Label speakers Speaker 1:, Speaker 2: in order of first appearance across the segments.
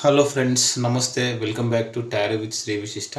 Speaker 1: Hello friends నమస్తే. Welcome back to tarot with Sri Vishishta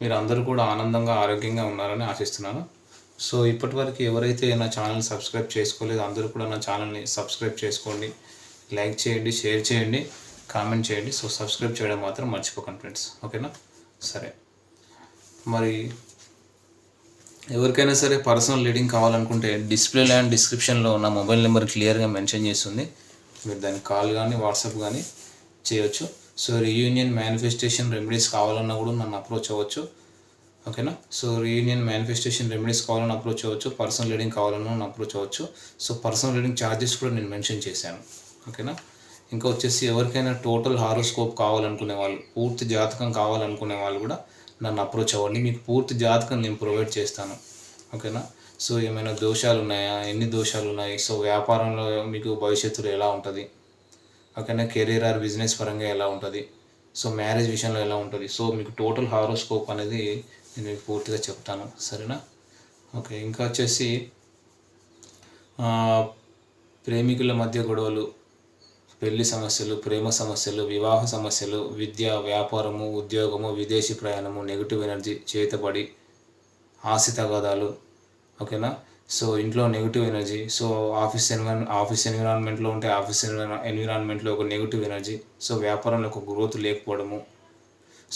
Speaker 1: మీరు అందరూ కూడా ఆనందంగా ఆరోగ్యంగా ఉన్నారని ఆశిస్తున్నాను. సో ఇప్పటివరకు ఎవరైతే నా ఛానల్ సబ్స్క్రైబ్ చేసుకోలేదు అందరూ కూడా నా ఛానల్ని సబ్స్క్రైబ్ చేసుకోండి. లైక్ చేయండి షేర్ చేయండి కామెంట్ చేయండి. సో సబ్స్క్రైబ్ చేయడం మాత్రం మర్చిపోకండి ఫ్రెండ్స్ ఓకేనా సరే. మరి ఎవరికైనా సరే పర్సనల్ రీడింగ్ కావాలనుకుంటే డిస్ప్లేలో అండ్ డిస్క్రిప్షన్లో నా మొబైల్ నెంబర్ క్లియర్గా మెన్షన్ చేస్తుంది. మీరు దానికి కాల్ కానీ వాట్సాప్ కానీ చేయొచ్చు. సో రీయూనియన్ మేనిఫెస్టేషన్ రెమెడీస్ కావాలన్నా కూడా నన్ను అప్రోచ్ అవ్వచ్చు. ఓకేనా? సో రీయూనియన్ మేనిఫెస్టేషన్ రెమెడీస్ కావాలని అప్రోచ్ అవ్వచ్చు. పర్సనల్ రీడింగ్ కావాలన్నా అప్రోచ్ అవ్వచ్చు. సో పర్సనల్ రీడింగ్ ఛార్జెస్ కూడా నేను మెన్షన్ చేశాను. ఓకేనా? ఇంకా వచ్చేసి ఎవరికైనా టోటల్ హారోస్కోప్ కావాలనుకునే వాళ్ళు పూర్తి జాతకం కావాలనుకునే వాళ్ళు కూడా నన్ను అప్రోచ్ అవ్వండి. మీకు పూర్తి జాతకం నేను ప్రొవైడ్ చేస్తాను. ఓకేనా? సో ఏమైనా దోషాలు ఉన్నాయా ఎన్ని దోషాలు ఉన్నాయి సో వ్యాపారంలో మీకు భవిష్యత్తులో ఎలా ఉంటుంది? ఓకేనా కెరీర్ ఆర్ బిజినెస్ పరంగా ఎలా ఉంటుంది? సో మ్యారేజ్ విషయంలో ఎలా ఉంటుంది? సో మీకు టోటల్ హారోస్కోప్ అనేది నేను మీకు పూర్తిగా చెప్తాను. సరేనా? ఓకే ఇంకా వచ్చేసి ప్రేమికుల మధ్య గొడవలు పెళ్ళి సమస్యలు ప్రేమ సమస్యలు వివాహ సమస్యలు విద్య వ్యాపారము ఉద్యోగము విదేశీ ప్రయాణము నెగిటివ్ ఎనర్జీ చేతబడి ఆశ తగాదాలు. ఓకేనా సో ఇంట్లో negative energy so office environ office ఎన్విరాన్మెంట్లో ఉంటే ఆఫీస్ ఎన్విరాన్మెంట్లో ఒక నెగిటివ్ ఎనర్జీ సో వ్యాపారంలో ఒక గ్రోత్ లేకపోవడము.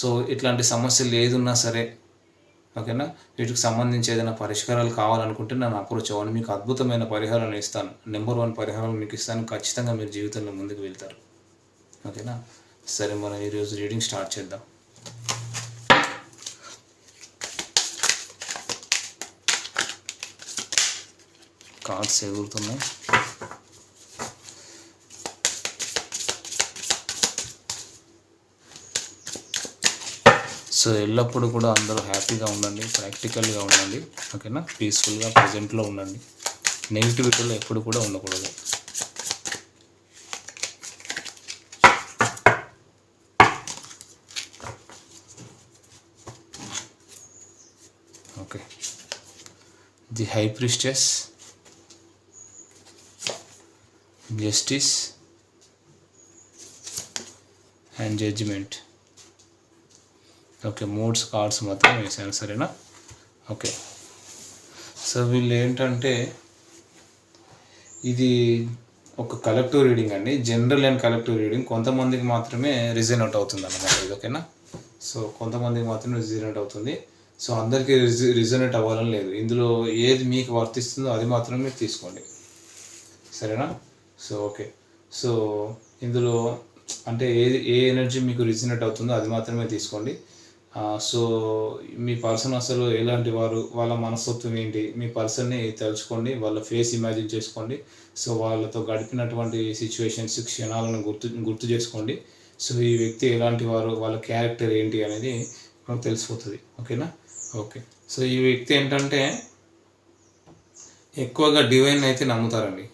Speaker 1: సో ఇట్లాంటి సమస్యలు ఏదున్నా సరే ఓకేనా వీటికి సంబంధించి ఏదైనా పరిష్కారాలు కావాలనుకుంటే నన్ను అప్రోచ్ అవ్వండి. మీకు అద్భుతమైన పరిహారాలు ఇస్తాను. నెంబర్ వన్ పరిహారాలు మీకు ఇస్తాను. ఖచ్చితంగా మీరు జీవితంలో ముందుకు వెళ్తారు. ఓకేనా సరే మనం ఈరోజు రీడింగ్ స్టార్ట్ చేద్దాం. కార్డ్స్ ఎగురుతున్నాయి. సో ఎల్లప్పుడూ కూడా అందరూ హ్యాపీగా ఉండండి ప్రాక్టికల్గా ఉండండి ఓకేనా? పీస్ఫుల్గా ప్రజెంట్లో ఉండండి. నెగిటివిటీలో ఎప్పుడు కూడా ఉండకూడదు. Okay. The high priestess justice and judgement okay moods cards మాత్రం వేసాను సరేనా? ఓకే సో వీళ్ళు ఏంటంటే ఇది ఒక కలెక్టివ్ రీడింగ్ అండి. జనరల్ అండ్ కలెక్టివ్ రీడింగ్ కొంతమందికి మాత్రమే రిజనేట్ అవుతుంది అన్నమాట ఇది ఓకేనా? సో కొంతమందికి మాత్రమే రిజనేట్ అవుతుంది. సో అందరికీ రిజ రిజనేట్ అవ్వాలని లేదు. ఇందులో ఏది మీకు వర్తిస్తుందో అది మాత్రమే తీసుకోండి. సరేనా? సో ఓకే సో ఇందులో అంటే ఏ ఏ ఎనర్జీ మీకు రిజనేట్ అవుతుందో అది మాత్రమే తీసుకోండి. సో మీ పర్సన్ అసలు ఎలాంటి వారు వాళ్ళ మనస్తత్వం ఏంటి మీ పర్సన్ని తలుచుకోండి వాళ్ళ ఫేస్ ఇమాజిన్ చేసుకోండి. సో వాళ్ళతో గడిపినటువంటి సిచ్యువేషన్స్ క్షణాలను గుర్తు గుర్తు చేసుకోండి. సో ఈ వ్యక్తి ఎలాంటి వారు వాళ్ళ క్యారెక్టర్ ఏంటి అనేది మనకు తెలిసిపోతుంది. ఓకేనా ఓకే సో ఈ వ్యక్తి ఏంటంటే ఎక్కువగా డివైన్ అయితే నమ్ముతారండి.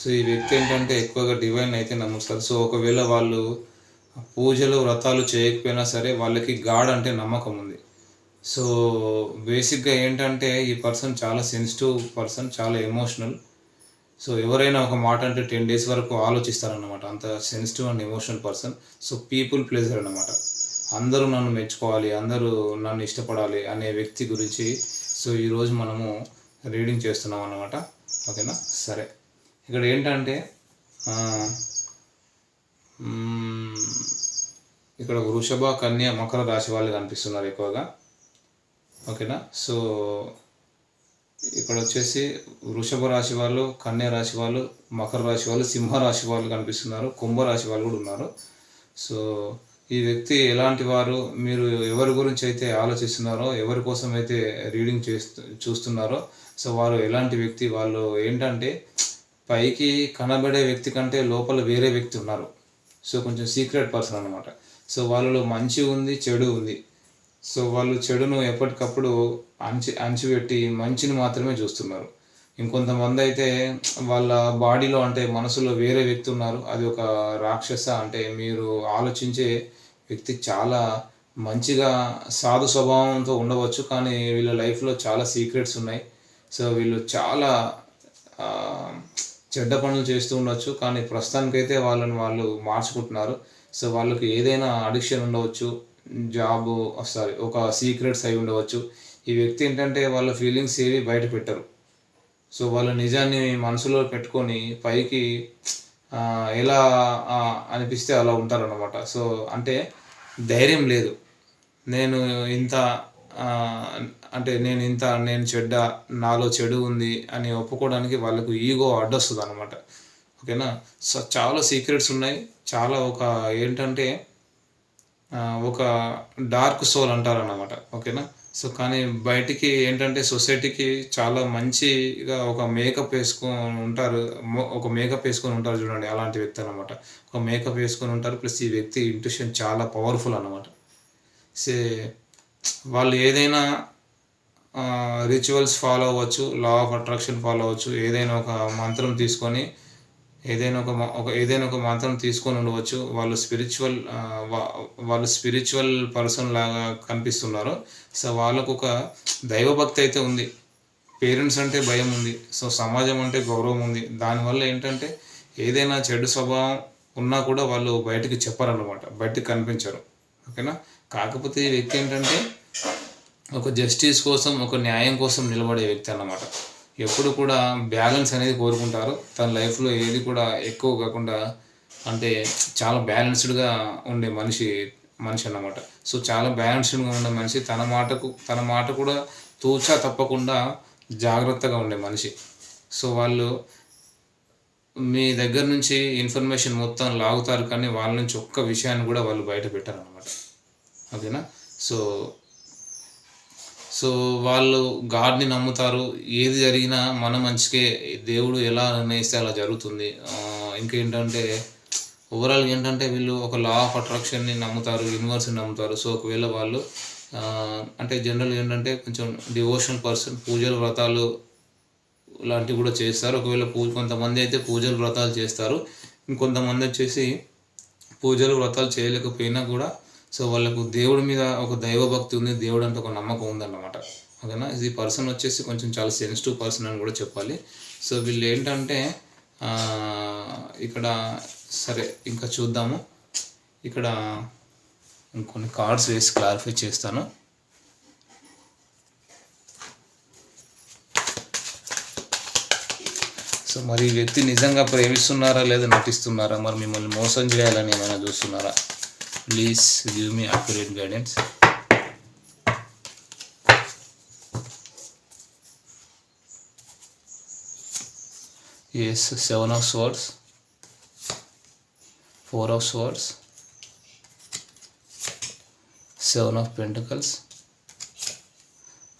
Speaker 1: సో ఈ వ్యక్తి ఏంటంటే ఎక్కువగా డివైన్ అయితే నమ్ముతారు. సో ఒకవేళ వాళ్ళు పూజలు వ్రతాలు చేయకపోయినా సరే వాళ్ళకి గాడ్ అంటే నమ్మకం ఉంది. సో బేసిక్గా ఏంటంటే ఈ పర్సన్ చాలా సెన్సిటివ్ పర్సన్ చాలా ఎమోషనల్. సో ఎవరైనా ఒక మాట అంటే టెన్ డేస్ వరకు ఆలోచిస్తారన్నమాట. అంత sensitive and emotional person. So people pleaser అనమాట అందరూ నన్ను మెచ్చుకోవాలి అందరూ నన్ను ఇష్టపడాలి అనే వ్యక్తి గురించి సో ఈరోజు మనము రీడింగ్ చేస్తున్నాం అన్నమాట. ఓకేనా? సరే. ఇక్కడ ఏంటంటే ఇక్కడ వృషభ కన్య మకర రాశి వాళ్ళు కనిపిస్తున్నారు ఎక్కువగా. ఓకేనా? సో ఇక్కడ వచ్చేసి వృషభ రాశి వాళ్ళు కన్య రాశి వాళ్ళు మకర రాశి వాళ్ళు సింహ రాశి వాళ్ళు కనిపిస్తున్నారు కుంభ రాశి వాళ్ళు కూడా ఉన్నారు. సో ఈ వ్యక్తి ఎలాంటి వారు మీరు ఎవరి గురించి అయితే ఆలోచిస్తున్నారో ఎవరి కోసం అయితే రీడింగ్ చేస్తూ చూస్తున్నారో సో వారు ఎలాంటి వ్యక్తి వాళ్ళు ఏంటంటే పైకి కనబడే వ్యక్తి కంటే లోపల వేరే వ్యక్తి ఉన్నారు. సో కొంచెం సీక్రెట్ పర్సన్ అనమాట సో వాళ్ళలో మంచి ఉంది చెడు ఉంది. సో వాళ్ళు చెడును ఎప్పటికప్పుడు అంచి అంచిపెట్టి మంచిని మాత్రమే చూస్తున్నారు. ఇంకొంతమంది అయితే వాళ్ళ బాడీలో అంటే మనసులో వేరే వ్యక్తి ఉన్నారు. అది ఒక రాక్షస అంటే మీరు ఆలోచించే వ్యక్తి చాలా మంచిగా సాధు స్వభావంతో ఉండవచ్చు. కానీ వీళ్ళ లైఫ్లో చాలా సీక్రెట్స్ ఉన్నాయి. సో వీళ్ళు చాలా చెడ్డ పనులు చేస్తూ ఉండొచ్చు కానీ ప్రస్తుతానికైతే వాళ్ళని వాళ్ళు మార్చుకుంటున్నారు. సో వాళ్ళకి ఏదైనా అడిక్షన్ ఉండవచ్చు జాబ్ సారీ ఒక సీక్రెట్స్ అయి ఉండవచ్చు. ఈ వ్యక్తి ఏంటంటే వాళ్ళ ఫీలింగ్స్ ఏవి బయట పెట్టరు. సో వాళ్ళ నిజాన్ని మనసులో పెట్టుకొని పైకి ఎలా అనిపిస్తే అలా ఉంటారన్నమాట. సో అంటే ధైర్యం లేదు. నేను ఇంత అంటే నేను ఇంత నేను చెడ్డ నాలో చెడు ఉంది అని ఒప్పుకోవడానికి వాళ్ళకు ఈగో అడ్డొస్తుంది అనమాట ఓకేనా? సో చాలా సీక్రెట్స్ ఉన్నాయి. చాలా ఒక ఏంటంటే ఒక డార్క్ సోల్ అంటారన్నమాట. ఓకేనా? సో కానీ బయటికి ఏంటంటే సొసైటీకి చాలా మంచిగా ఒక మేకప్ వేసుకొని ఉంటారు. ఒక మేకప్ వేసుకొని ఉంటారు చూడండి అలాంటి వ్యక్తి అనమాట ఒక మేకప్ వేసుకొని ఉంటారు. ప్లస్ ఈ వ్యక్తి ఇంట్యూషన్ చాలా పవర్ఫుల్ అనమాట సే వాళ్ళు ఏదైనా రిచువల్స్ ఫాలో అవ్వచ్చు లా ఆఫ్ అట్రాక్షన్ ఫాలో అవ్వచ్చు. ఏదైనా ఒక మంత్రం తీసుకొని ఏదైనా ఒక మ- ఒక ఏదైనా ఒక మంత్రం తీసుకొని ఉండవచ్చు. వాళ్ళు స్పిరిచువల్ వాళ్ళు స్పిరిచువల్ పర్సన్ లాగా కనిపిస్తున్నారు. సో వాళ్ళకు ఒక దైవభక్తి అయితే ఉంది. పేరెంట్స్ అంటే భయం ఉంది. సో సమాజం అంటే గౌరవం ఉంది. దానివల్ల ఏంటంటే ఏదైనా చెడు స్వభావం ఉన్నా కూడా వాళ్ళు బయటకు చెప్పరన్నమాట. బయటకు కనిపించరు. ఓకేనా? కాకపోతే ఈ వ్యక్తి ఏంటంటే ఒక జస్టిస్ కోసం ఒక న్యాయం కోసం నిలబడే వ్యక్తి అన్నమాట. ఎప్పుడు కూడా బ్యాలెన్స్ అనేది కోరుకుంటారు. తన లైఫ్లో ఏది కూడా ఎక్కువ కాకుండా అంటే చాలా బ్యాలెన్స్డ్గా ఉండే మనిషి మనిషి అన్నమాట. సో చాలా బ్యాలెన్స్డ్గా ఉండే మనిషి తన మాటకు తన మాట కూడా తూచా తప్పకుండా జాగ్రత్తగా ఉండే మనిషి. సో వాళ్ళు మీ దగ్గర నుంచి ఇన్ఫర్మేషన్ మొత్తం లాగుతారు కానీ వాళ్ళ నుంచి ఒక్క విషయాన్ని కూడా వాళ్ళు బయట పెట్టారు అనమాట ఓకేనా? సో సో వాళ్ళు గాడ్ని నమ్ముతారు. ఏది జరిగినా మన మంచికే దేవుడు ఎలా నిర్ణయిస్తే అలా జరుగుతుంది. ఇంకేంటంటే ఓవరాల్ ఏంటంటే వీళ్ళు ఒక లా ఆఫ్ అట్రాక్షన్ని నమ్ముతారు యూనివర్స్ని నమ్ముతారు. సో ఒకవేళ వాళ్ళు అంటే జనరల్ ఏంటంటే కొంచెం డివోషనల్ పర్సన్ పూజలు వ్రతాలు లాంటివి కూడా చేస్తారు. ఒకవేళ పూజ కొంతమంది అయితే పూజలు వ్రతాలు చేస్తారు. ఇంకొంతమంది వచ్చేసి పూజలు వ్రతాలు చేయలేకపోయినా కూడా సో వాళ్ళకు దేవుడి మీద ఒక దైవభక్తి ఉంది దేవుడు అంటే ఒక నమ్మకం ఉందన్నమాట. ఓకేనా? ఈ పర్సన్ వచ్చేసి కొంచెం చాలా సెన్సిటివ్ పర్సన్ అని కూడా చెప్పాలి. సో వీళ్ళు ఏంటంటే ఇక్కడ సరే ఇంకా చూద్దాము. ఇక్కడ ఇంకొన్ని కార్డ్స్ వేసి క్లారిఫై చేస్తాను. సో మరి ఈ వ్యక్తి నిజంగా ప్రేమిస్తున్నారా లేదా నటిస్తున్నారా? మరి మిమ్మల్ని మోసం చేయాలని ఏమైనా చూస్తున్నారా? Please give me accurate guidance yes seven of swords four of swords seven of pentacles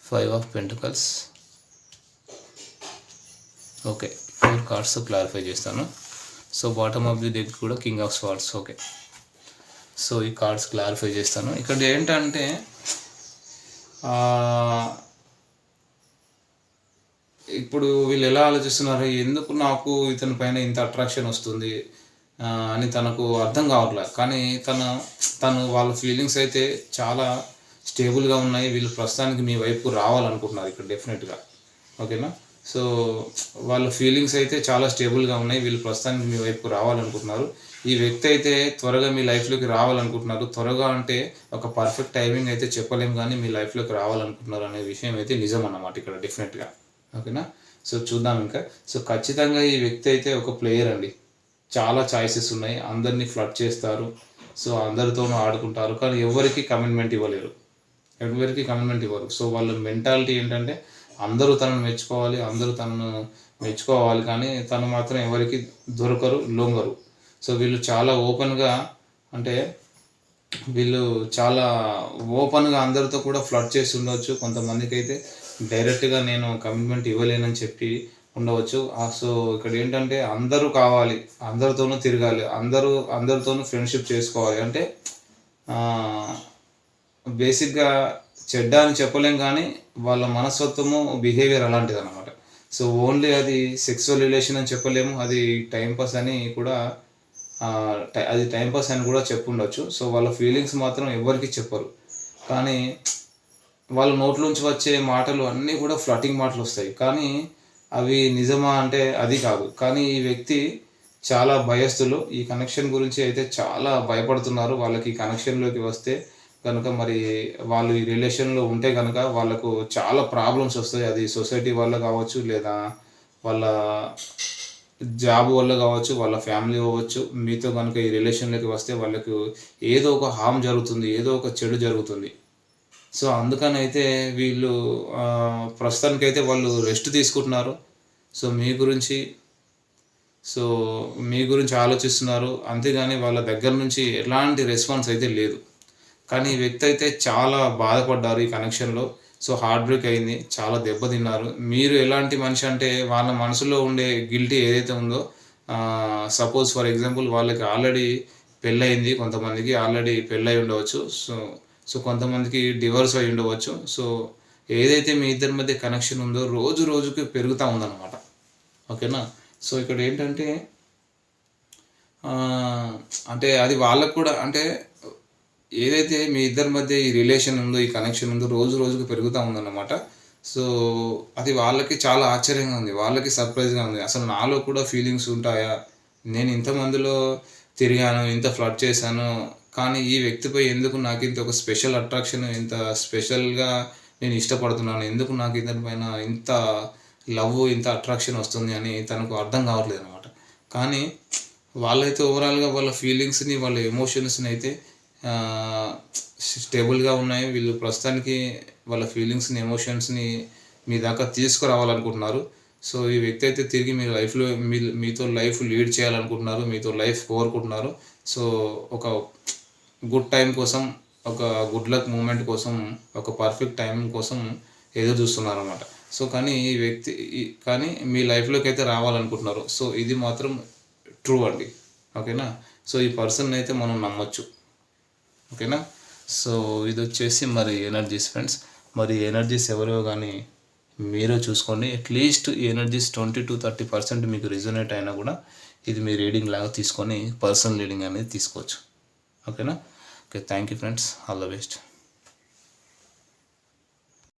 Speaker 1: five of pentacles okay four cards clarify చేస్తాను. So bottom of the deck కూడా king of swords okay so ఈ cards clarify చేస్తాను. ఇక్కడ ఏంటంటే ఇప్పుడు వీళ్ళు ఎలా ఆలోచిస్తున్నారు? ఎందుకు నాకు ఇతని పైన ఇంత అట్రాక్షన్ వస్తుంది? అని తనకు అర్థం కావట్లేదు కానీ తన తను వాళ్ళ ఫీలింగ్స్ అయితే చాలా స్టేబుల్గా ఉన్నాయి. వీళ్ళు ప్రస్తుతానికి మీ వైపు రావాలనుకుంటున్నారు ఇక్కడ డెఫినెట్గా ఓకేనా సో వాళ్ళ ఫీలింగ్స్ అయితే చాలా స్టేబుల్గా ఉన్నాయి. వీళ్ళు ప్రస్తుతానికి మీ వైపు రావాలనుకుంటున్నారు. ఈ వ్యక్తి అయితే త్వరగా మీ లైఫ్లోకి రావాలనుకుంటున్నారు. త్వరగా అంటే ఒక పర్ఫెక్ట్ టైమింగ్ అయితే చెప్పలేం కానీ మీ లైఫ్లోకి రావాలనుకుంటున్నారు అనే విషయం అయితే నిజం అన్నమాట ఇక్కడ డెఫినెట్గా ఓకేనా సో చూద్దాం ఇంకా. సో ఖచ్చితంగా ఈ వ్యక్తి అయితే ఒక ప్లేయర్ అండి. చాలా చాయిసెస్ ఉన్నాయి. అందరినీ ఫ్లడ్ చేస్తారు. సో అందరితోనూ ఆడుకుంటారు. కానీ ఎవరికి కమిట్మెంట్ ఇవ్వలేరు. ఎవరికి కమిట్మెంట్ ఇవ్వరు. సో వాళ్ళ మెంటాలిటీ ఏంటంటే అందరూ తనను మెచ్చుకోవాలి అందరూ తనను మెచ్చుకోవాలి కానీ తను మాత్రం ఎవరికి దొరకరు లొంగరు. సో వీళ్ళు చాలా ఓపెన్గా అంటే వీళ్ళు చాలా ఓపెన్గా అందరితో కూడా ఫ్లడ్ చేసి ఉండవచ్చు కొంతమందికి అయితే డైరెక్ట్గా నేను కమిట్మెంట్ ఇవ్వలేనని చెప్పి ఉండవచ్చు. సో ఇక్కడ ఏంటంటే అందరూ కావాలి అందరితోనూ తిరగాలి అందరూ అందరితోనూ ఫ్రెండ్షిప్ చేసుకోవాలి. అంటే బేసిక్గా చెడ్డ అని చెప్పలేం కానీ వాళ్ళ మనస్తత్వము బిహేవియర్ అలాంటిది అనమాట సో ఓన్లీ అది సెక్సువల్ రిలేషన్ అని చెప్పలేము. అది టైంపాస్ అని కూడా అది టైంపాస్ అని కూడా చెప్పుండొచ్చు. సో వాళ్ళ ఫీలింగ్స్ మాత్రం ఎవరికి చెప్పరు. కానీ వాళ్ళ నోట్లోంచి వచ్చే మాటలు అన్నీ కూడా ఫ్లటింగ్ మాటలు వస్తాయి. కానీ అవి నిజమా అంటే అది కాదు. కానీ ఈ వ్యక్తి చాలా భయస్తులు ఈ కనెక్షన్ గురించి అయితే చాలా భయపడుతున్నారు. వాళ్ళకి కనెక్షన్లోకి వస్తే కనుక మరి వాళ్ళు ఈ రిలేషన్లో ఉంటే కనుక వాళ్ళకు చాలా ప్రాబ్లమ్స్ వస్తాయి. అది సొసైటీ వల్ల కావచ్చు లేదా వాళ్ళ జాబ్ వల్ల కావచ్చు వాళ్ళ ఫ్యామిలీ అవ్వచ్చు మీతో కనుక ఈ రిలేషన్లోకి వస్తే వాళ్ళకు ఏదో ఒక హామ్ జరుగుతుంది ఏదో ఒక చెడు జరుగుతుంది. సో అందుకని అయితే వీళ్ళు ప్రస్తుతానికైతే వాళ్ళు రెస్ట్ తీసుకుంటున్నారు. సో మీ గురించి సో మీ గురించి ఆలోచిస్తున్నారు. అంతేగాని వాళ్ళ దగ్గర నుంచి ఎలాంటి రెస్పాన్స్ అయితే లేదు. కానీ ఈ వ్యక్తి అయితే చాలా బాధపడ్డారు ఈ కనెక్షన్లో సో హార్ట్ బ్రేక్ అయింది. చాలా దెబ్బతిన్నారు మీరు ఎలాంటి మనిషి అంటే వాళ్ళ మనసులో ఉండే గిల్టీ ఏదైతే ఉందో సపోజ్ ఫర్ ఎగ్జాంపుల్ వాళ్ళకి ఆల్రెడీ పెళ్ళయింది కొంతమందికి ఆల్రెడీ పెళ్ళయి ఉండవచ్చు. సో సో కొంతమందికి డివోర్స్ అయి ఉండవచ్చు. సో ఏదైతే మీ ఇద్దరి మధ్య కనెక్షన్ ఉందో రోజు రోజుకి పెరుగుతూ ఉందన్నమాట. ఓకేనా? సో ఇక్కడ ఏంటంటే అంటే అది వాళ్ళకు కూడా అంటే ఏదైతే మీ ఇద్దరి మధ్య ఈ రిలేషన్ ఉందో ఈ కనెక్షన్ ఉందో రోజు రోజుకు పెరుగుతూ ఉందన్నమాట. సో అది వాళ్ళకి చాలా ఆశ్చర్యంగా ఉంది. వాళ్ళకి సర్ప్రైజ్గా ఉంది. అసలు నాలో కూడా ఫీలింగ్స్ ఉంటాయా? నేను ఇంతమందిలో తిరిగాను ఇంత ఫ్లడ్ చేశాను కానీ ఈ వ్యక్తిపై ఎందుకు నాకు ఇంత ఒక స్పెషల్ అట్రాక్షన్ ఇంత స్పెషల్గా నేను ఇష్టపడుతున్నాను? ఎందుకు నాకు ఇద్దరి పైన ఇంత లవ్ ఇంత అట్రాక్షన్ వస్తుంది అని తనకు అర్థం కావట్లేదు అనమాట కానీ వాళ్ళైతే ఓవరాల్గా వాళ్ళ ఫీలింగ్స్ని వాళ్ళ ఎమోషన్స్ని అయితే స్టేబుల్గా ఉన్నాయి. వీళ్ళు ప్రస్తుతానికి వాళ్ళ ఫీలింగ్స్ని ఎమోషన్స్ని మీ దాకా తీసుకురావాలనుకుంటున్నారు. సో ఈ వ్యక్తి అయితే తిరిగి మీ లైఫ్లో మీ మీతో లైఫ్ లీడ్ చేయాలనుకుంటున్నారు. మీతో లైఫ్ కోరుకుంటున్నారు. సో ఒక గుడ్ టైం కోసం ఒక గుడ్ లక్ మూమెంట్ కోసం ఒక పర్ఫెక్ట్ టైం కోసం ఎదురు చూస్తున్నారు అనమాట సో కానీ ఈ వ్యక్తి కానీ మీ లైఫ్లోకి అయితే రావాలనుకుంటున్నారు. సో ఇది మాత్రం ట్రూ అండి. ఓకేనా? సో ఈ పర్సన్ అయితే మనం నమ్మొచ్చు. ఓకేనా? సో ఇది వచ్చేసి మరి ఎనర్జీస్ ఫ్రెండ్స్ మరి ఎనర్జీస్ ఎవరో కానీ మీరే చూసుకోండి. అట్లీస్ట్ ఈ energies twenty two thirty percent మీకు రిజనేట్ అయినా కూడా ఇది మీ రీడింగ్ లాగా తీసుకొని పర్సనల్ రీడింగ్ అనేది తీసుకోవచ్చు. ఓకేనా? Okay thank you friends all the best